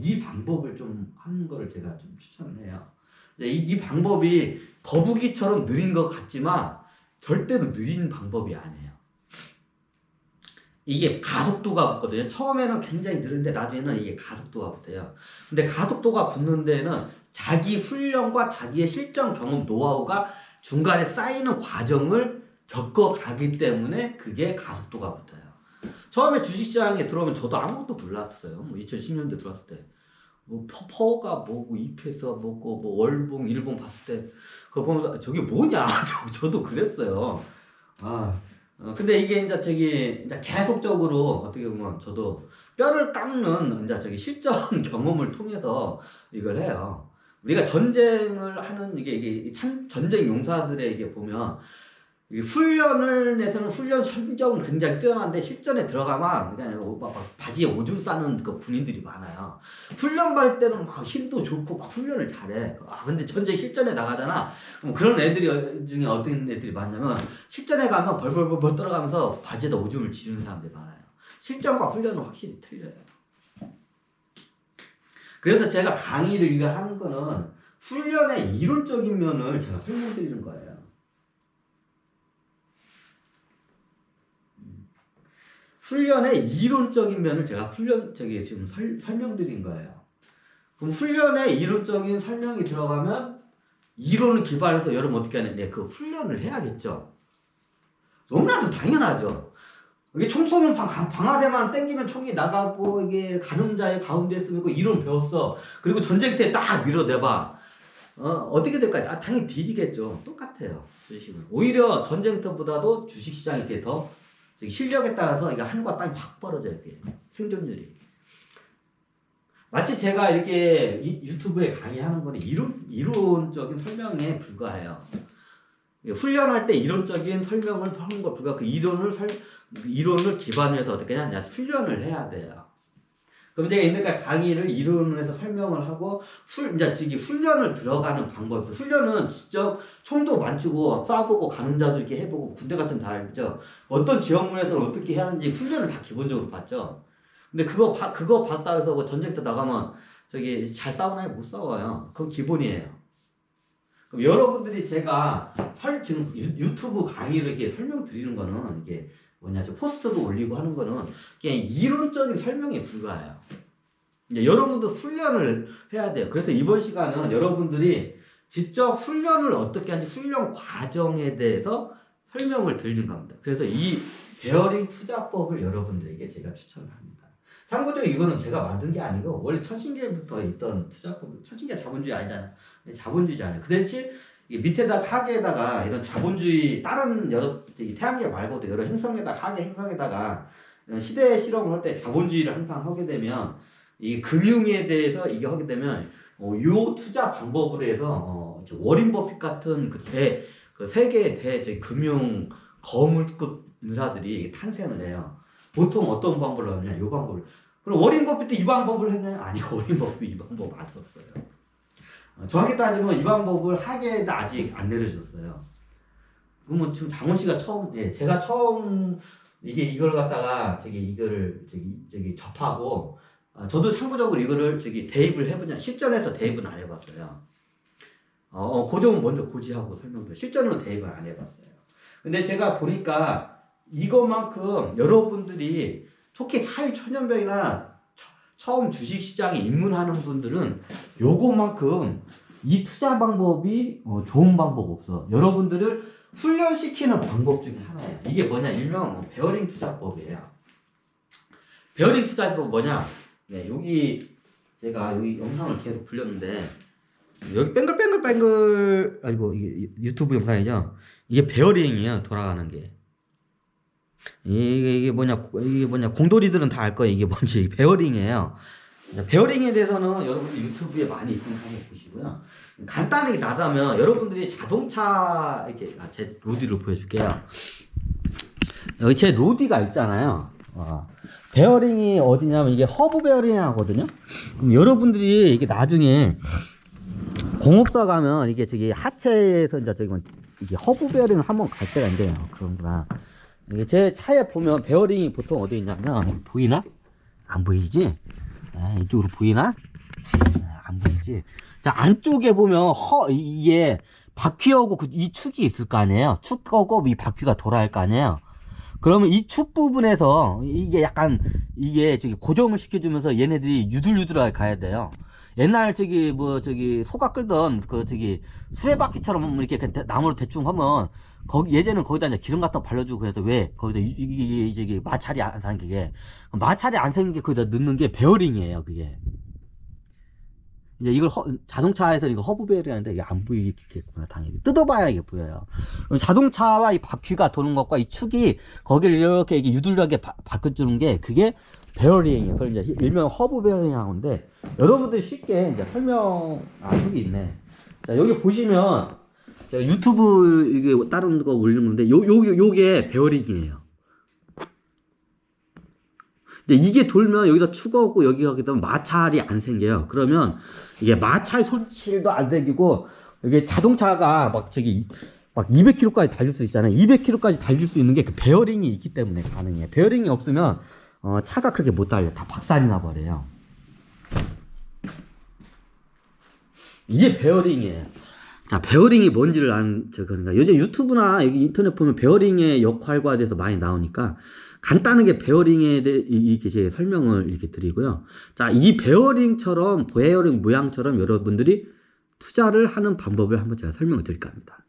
이 방법을 좀 하는 거를 제가 좀 추천해요. 이, 이 방법이 거북이처럼 느린 것 같지만 절대로 느린 방법이 아니에요. 이게 가속도가 붙거든요. 처음에는 굉장히 느린데 나중에는 이게 가속도가 붙어요. 근데 가속도가 붙는 데는 자기 훈련과 자기의 실전 경험 노하우가 중간에 쌓이는 과정을 겪어 가기 때문에 그게 가속도가 붙어요. 처음에 주식시장에 들어오면 저도 아무것도 몰랐어요. 뭐 2010년대 들어왔을 때. 뭐 퍼- 퍼가 뭐고 이페서 뭐고 뭐 월봉 일봉 봤을 때 그거 보면서 저게 뭐냐 저- 저도 그랬어요. 아 어, 근데 이게 이제 저기 이제 계속적으로 어떻게 보면 저도 뼈를 깎는 이제 저기 실전 경험을 통해서 이걸 해요. 우리가 전쟁을 하는 이게 이게 참 전쟁 용사들의 이게 보면 훈련을 내서는 훈련 성적은 굉장히 뛰어난데 실전에 들어가면 그냥 막, 막 바지에 오줌 싸는 그 군인들이 많아요. 훈련 갈 때는 막 힘도 좋고 막 훈련을 잘해. 아 근데 전쟁 실전에 나가잖아. 그럼 그런 애들이 어- 중에 어떤 애들이 많냐면 실전에 가면 벌벌벌벌 떨어가면서 바지에다 오줌을 지르는 사람들이 많아요. 실전과 훈련은 확실히 틀려요. 그래서 제가 강의를 이거 하는 거는 훈련의 이론적인 면을 제가 설명드리는 거예요. 훈련의 이론적인 면을 제가 훈련 저기 지금 설, 설명드린 거예요. 그럼 훈련의 이론적인 설명이 들어가면 이론을 기반해서 여러분 어떻게 하느냐 그 훈련을 해야겠죠. 너무나도 당연하죠. 이게 총 쏘면 방, 방- 방아쇠만 땡기면 총이 나가고 이게 가늠자의 가운데 있으면 그 이론 배웠어. 그리고 전쟁터에 딱 밀어내봐. 어, 어떻게 될까요? 아, 당연히 뒤지겠죠. 똑같아요. 주식은. 오히려 전쟁터보다도 주식시장이 이렇게 더 실력에 따라서 이게 하늘과 땅이 확 벌어져요. 이게 생존율이. 마치 제가 이렇게 이- 유튜브에 강의하는 거는 이론, 이론적인 설명에 불과해요. 예, 훈련할 때 이론적인 설명을 하는 것 불과 그 이론을 설, 그 이론을 기반으로 해서 어떻게 하냐 훈련을 해야 돼요. 그럼 제가 이제까지 강의를 이론으로 해서 설명을 하고 훌 이제 저기 훈련을 들어가는 방법. 훈련은 직접 총도 만지고 쏴보고 가는 자도 이렇게 해보고 군대 같은 다 알죠. 어떤 지역물에서는 어떻게 하는지 훈련을 다 기본적으로 봤죠. 근데 그거 봐, 그거 봤다 해서 뭐 전쟁터 나가면 저기 잘 싸우나요? 못 싸워요. 그건 기본이에요. 그럼 여러분들이 제가 설, 지금 유, 유튜브 강의를 이렇게 설명드리는 거는 이게 뭐냐, 저 포스트도 올리고 하는 거는 그냥 이론적인 설명에 불과해요. 여러분도 훈련을 해야 돼요. 그래서 이번 시간은 여러분들이 직접 훈련을 어떻게 하는지 훈련 과정에 대해서 설명을 드리는 겁니다. 그래서 이 베어링 투자법을 여러분들에게 제가 추천을 합니다. 참고적으로 이거는 제가 만든 게 아니고 원래 천신계부터 있던 투자법, 천신계 자본주의 아니잖아. 자본주의잖아요. 그 대신 이 밑에다가 하계에다가 이런 자본주의 다른 여러 이 태양계 말고도 여러 행성에다가 하계 행성에다가 이런 시대 실험을 할 때 자본주의를 항상 하게 되면 이 금융에 대해서 이게 하게 되면 어, 요 투자 방법으로 해서 어, 저 워린 버핏 같은 그대 그 세계의 대 저희 금융 거물급 인사들이 탄생을 해요. 보통 어떤 방법을 하느냐, 요 방법을. 그럼 워린 버핏도 이 방법을 했나요? 아니, 워린 버핏 이 방법 안 썼어요. 어, 정확히 따지면 이 방법을 하계에도 아직 안 내려줬어요. 그러면 지금 장원 씨가 처음, 예, 제가 처음 이게 이걸 갖다가 저기 이거를 저기 저기 접하고 아, 저도 참고적으로 이거를 저기 대입을 해보냐 실전에서 대입은 안 해봤어요. 어, 어, 그 점은 먼저 고지하고 설명드려. 실전으로 대입을 안 해봤어요. 근데 제가 보니까 이것만큼 여러분들이 특히 사회 초년병이나 처- 처음 주식시장에 입문하는 분들은 요것만큼 이 투자 방법이 어, 좋은 방법 없어. 여러분들을 훈련시키는 방법 중에 하나예요. 이게 뭐냐? 일명 뭐 베어링 투자법이에요. 베어링 투자법 뭐냐? 네, 여기 제가 여기 영상을 계속 불렸는데 여기 뱅글뱅글뱅글 아이고 이게 유튜브 영상이죠. 이게 베어링이에요. 돌아가는 게. 이게 이게 뭐냐 이게 뭐냐 공돌이들은 다 알 거예요. 이게 뭔지 베어링이에요. 베어링에 대해서는 여러분들 유튜브에 많이 있으니까 한번 보시고요. 간단하게 나가면 여러분들이 자동차 이렇게 아, 제 로디를 보여줄게요. 여기 제 로디가 있잖아요. 어, 베어링이 어디냐면 이게 허브 베어링이라거든요. 그럼 여러분들이 이게 나중에 공업사 가면 이게 저기 하체에서 이제 저기 뭐 이게 허브 베어링을 한번 갈 때가 있대요. 그런구나. 제 차에 보면 베어링이 보통 어디 있냐면 보이나? 안 보이지? 아, 이쪽으로 보이나? 아, 안 보이지? 자, 안쪽에 보면 허, 이게 바퀴하고 그, 이 축이 있을 거 아니에요? 축하고 이 바퀴가 돌아갈 거 아니에요? 그러면 이 축 부분에서 이게 약간 이게 저기 고정을 시켜주면서 얘네들이 유들유들하게 가야 돼요. 옛날 저기 뭐 저기 소가 끌던 그 저기 수레바퀴처럼 이렇게 대- 나무로 대충 하면 거기 예전에는 거기다 이제 기름 갖다 발라주고 그래서 왜 거기다 이- 이- 이- 이- 저기 마찰이 안 생기게 마찰이 안 생기게 거기다 넣는 게 베어링이에요 그게. 이제 이걸 허- 자동차에서 이거 허브 베어링하는데 이게 안 보이겠구나 당연히. 뜯어봐야 이게 보여요. 자동차와 이 바퀴가 도는 것과 이 축이 거기를 이렇게 이게 바, 바꿔주는 게 그게 베어링이에요. 그걸 이제 일명 허브 베어링이라고 하는데 여러분들이 쉽게 이제 설명 아 여기 있네. 자 여기 보시면 제가 유튜브 이게 다른 거 올리는 건데 요, 요, 요게 베어링이에요. 근데 이게 돌면 여기다 축어고 여기가 하게 되면 마찰이 안 생겨요. 그러면 이게 마찰 손실도 안 생기고 이게 자동차가 막 저기 막 200km까지 달릴 수 있잖아요. 200km까지 달릴 수 있는 게 그 베어링이 있기 때문에 가능해요. 베어링이 없으면 어, 차가 그렇게 못 달려. 다 박살이 나 버려요. 이게 베어링이에요. 자, 베어링이 뭔지를 아는, 저, 그러니까, 요즘 유튜브나 여기 인터넷 보면 베어링의 역할과 대해서 많이 나오니까, 간단하게 베어링에 대해 이- 이렇게 제 설명을 이렇게 드리고요. 자, 이 베어링처럼, 베어링 모양처럼 여러분들이 투자를 하는 방법을 한번 제가 설명을 드릴까 합니다.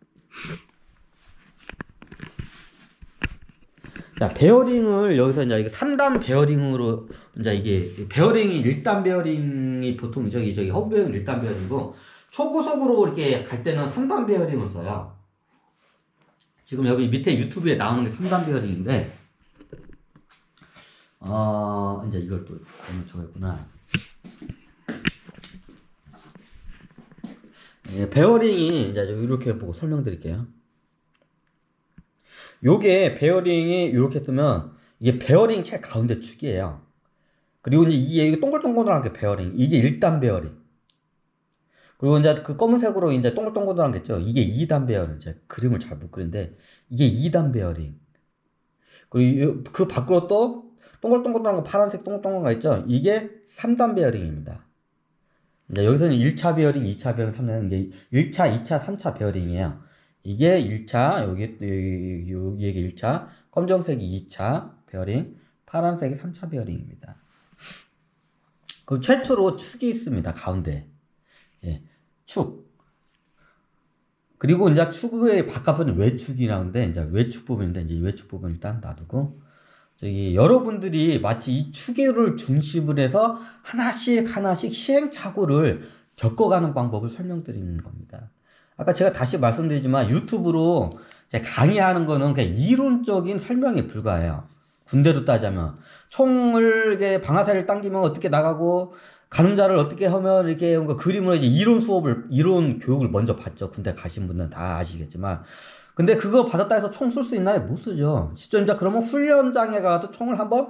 자, 베어링을 여기서 이제 이게 3단 베어링으로 이제 이게 베어링이 1단 베어링이 보통 저기 저기 허브 베어링 1단 베어링이고 초고속으로 이렇게 갈 때는 3단 베어링을 써요. 지금 여기 밑에 유튜브에 나오는 게 3단 베어링인데 어 이제 이걸 또 잘못 적었구나. 예, 베어링이 이제 이렇게 보고 설명드릴게요. 요게 베어링이 이렇게 뜨면 이게 베어링 제일 가운데 축이에요. 그리고 이제 이게 동글동글한 게 베어링. 이게 1단 베어링. 그리고 이제 그 검은색으로 이제 동글동글한 게 있죠. 이게 2단 베어링. 제가 그림을 잘 못 그리는데 이게 2단 베어링. 그리고 요- 그 밖으로 또 동글동글한 거 파란색 동글동글한 거 있죠. 이게 3단 베어링입니다. 이제 여기서는 1차 베어링, 2차 베어링, 3단 이게 1차, 2차, 3차 베어링이에요. 이게 1차, 여기, 여기, 이게 1차, 검정색이 2차 베어링, 파란색이 3차 베어링입니다. 그럼 최초로 축이 있습니다. 가운데. 예, 축. 그리고 이제 축의 바깥부분은 외축이라는데, 이제 외축 부분인데, 이제 외축 부분 일단 놔두고, 저기, 여러분들이 마치 이 축을 중심으로 해서 하나씩 하나씩 시행착오를 겪어가는 방법을 설명드리는 겁니다. 아까 제가 다시 말씀드리지만 유튜브로 강의하는 거는 그냥 이론적인 설명에 불과해요. 군대로 따자면 총을 방아쇠를 당기면 어떻게 나가고 가늠자를 어떻게 하면 이렇게 뭔가 그림으로 이제 이론 수업을 이론 교육을 먼저 받죠. 군대 가신 분들은 다 아시겠지만 근데 그거 받았다 해서 총 쏠 수 있나요? 못 쓰죠. 시점자 그러면 훈련장에 가서 총을 한번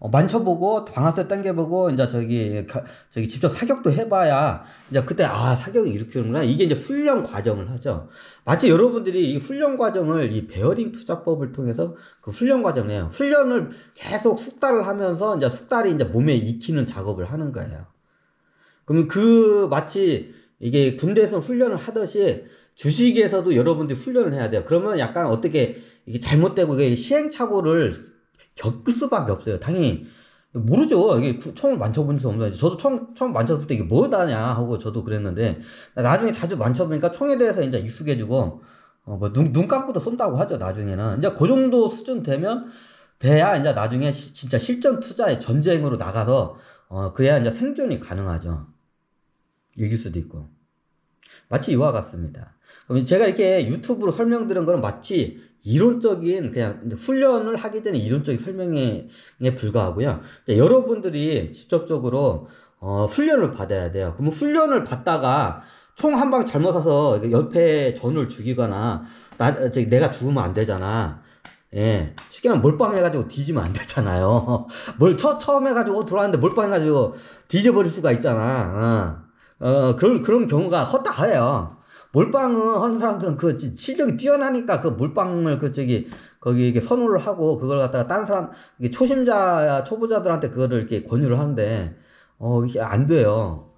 어, 만져보고 방아쇠 당겨보고 이제 저기 가- 저기 직접 사격도 해봐야 이제 그때 아 사격이 이렇게 하는구나 이게 이제 훈련 과정을 하죠. 마치 여러분들이 이 훈련 과정을 이 베어링 투자법을 통해서 그 훈련 과정이에요. 훈련을 계속 숙달을 하면서 이제 숙달이 이제 몸에 익히는 작업을 하는 거예요. 그럼 그 마치 이게 군대에서 훈련을 하듯이 주식에서도 여러분들이 훈련을 해야 돼요. 그러면 약간 어떻게 이게 잘못되고 이게 시행착오를 겪을 수밖에 없어요. 당연히 모르죠. 이게 구- 총을 만져본 적 없는데 저도 처음 처음 만져볼 때 이게 뭐다냐 하고 저도 그랬는데 나중에 자주 만져보니까 총에 대해서 이제 익숙해지고 어 뭐 눈 눈 감고도 쏜다고 하죠. 나중에는 이제 그 정도 수준 되면 돼야 이제 나중에 시- 진짜 실전 투자에 전쟁으로 나가서 어 그래야 이제 생존이 가능하죠. 이길 수도 있고 마치 이와 같습니다. 그럼 제가 이렇게 유튜브로 설명드린 거는 마치 이론적인 그냥 훈련을 하기 전에 이론적인 설명에 에 불과하고요. 여러분들이 직접적으로 어, 훈련을 받아야 돼요. 그러면 훈련을 받다가 총 한 방 잘못 이게 옆에 전을 죽이거나 나, 내가 죽으면 안 되잖아. 예. 쉽게 말하면 몰빵해가지고 뒤지면 안 되잖아요. 뭘 처, 처음 해가지고 들어왔는데 몰빵해가지고 뒤져버릴 수가 있잖아. 어, 어 그런, 그런 경우가 허다해요. 몰빵을 하는 사람들은 그 지- 실력이 뛰어나니까 그 몰빵을 그 저기 거기 이렇게 선호를 하고 그걸 갖다가 다른 사람 이게 초심자 초보자들한테 그거를 이렇게 권유를 하는데 어, 이게 안 돼요.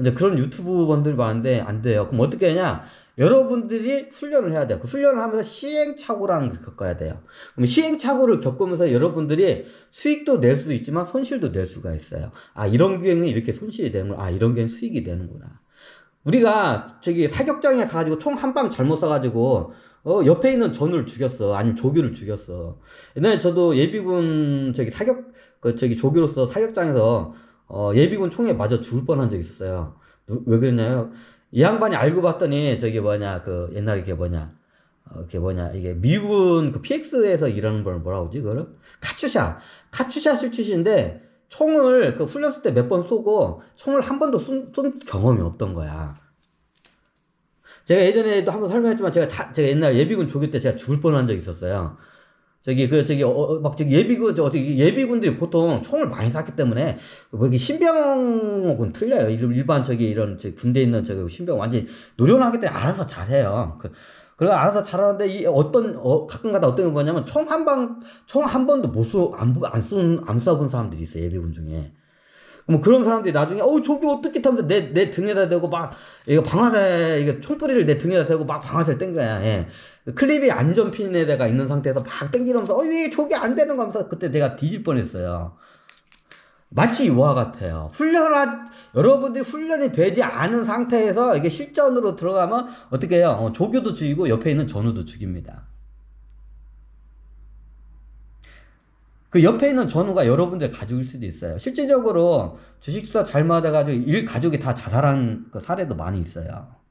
이제 그런 유튜브 분들이 많은데 안 돼요. 그럼 어떻게 하냐? 여러분들이 훈련을 해야 돼요. 그 훈련을 하면서 시행착오라는 걸 겪어야 돼요. 그럼 시행착오를 겪으면서 여러분들이 수익도 낼 수 있지만 손실도 낼 수가 있어요. 아, 이런 기회는 이렇게 손실이 되는구나. 아, 이런 기회는 수익이 되는구나. 우리가 저기 사격장에 가가지고 총 한 방 잘못 쏴가지고 어 옆에 있는 전우를 죽였어 아니면 조교를 죽였어 옛날에 저도 예비군 저기 사격 그 저기 조교로서 사격장에서 어 예비군 총에 맞아 죽을 뻔한 적 있었어요 누- 왜 그랬냐요 이 양반이 알고 봤더니 저기 뭐냐 그 옛날에 그게 뭐냐 어 그게 뭐냐 이게 미군 그 PX에서 일하는 걸 뭐라고 하지 그거를 카츄샤 카츄샤 실추시인데 총을 그 훈련소 때 몇 번 쏘고 총을 한 번도 쏜, 쏜 경험이 없던 거야. 제가 예전에도 한번 설명했지만 제가 다 제가 옛날 예비군 조교 때 제가 죽을 뻔한 적이 있었어요. 저기 그 저기 어, 어, 막 저기 예비군 저 저기 예비군들이 보통 총을 많이 쐈기 때문에 뭐 이게 신병하고는 틀려요. 일- 일반 저기 이런 저 군대에 있는 저기 신병 완전히 노련하기 때문에 알아서 잘해요. 그 그래 알아서 잘하는데 이 어떤 어 가끔가다 어떤 게 뭐냐면 총 한 방 총 한 번도 못쏘안안쏜안 쏴본 사람들이 있어요 예비군 중에. 뭐 그런 사람들이 나중에 어 저기 어떻게 타면 내내 등에다 대고 막 이거 방아쇠 이거 총뿌리를 내 등에다 대고 막 방아쇠를 땡 거야. 예. 클립이 안전핀에다가 있는 상태에서 막 땡기면서 어이 저기 안 되는 거 하면서 그때 내가 뒤질 뻔했어요. 마치 이와 같아요. 훈련하 여러분들이 훈련이 되지 않은 상태에서 이게 실전으로 들어가면 어떻게 해요? 어, 조교도 죽이고 옆에 있는 전우도 죽입니다. 그 옆에 있는 전우가 여러분들 가족일 수도 있어요. 실질적으로 주식 투자 잘못해가지고 일 가족이 다 자살한 그 사례도 많이 있어요.